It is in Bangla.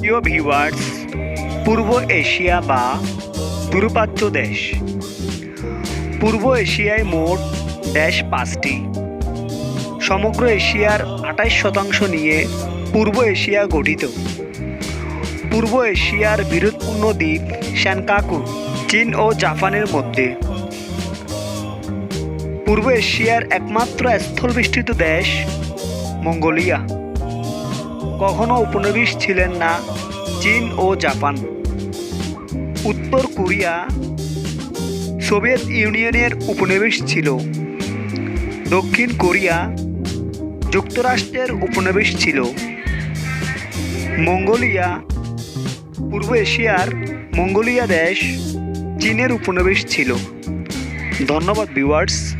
প্রিয় ভিউয়ার্স পূর্ব এশিয়া বা দূরপ্রাচ্য দেশ। পূর্ব এশিয়ায় মোট দেশ পাঁচটি। সমগ্র এশিয়ার আঠাশ শতাংশ নিয়ে পূর্ব এশিয়া গঠিত। পূর্ব এশিয়ার বৃহৎপূর্ণ দ্বীপ শ্যানকাকু, চীন ও জাপানের মধ্যে। পূর্ব এশিয়ার একমাত্র স্থলবেষ্টিত দেশ মঙ্গোলিয়া। কখনো উপনিবেশ ছিলেন না, চীন ও জাপান। উত্তর কোরিয়া, সোভিয়েত ইউনিয়নের উপনিবেশ ছিল। দক্ষিণ কোরিয়া যুক্তরাষ্ট্রের উপনিবেশ ছিল। মঙ্গোলিয়া, পূর্ব এশিয়ার মঙ্গোলিয়া দেশ চীনের উপনিবেশ ছিল। ধন্যবাদ, ভিউয়ার্স।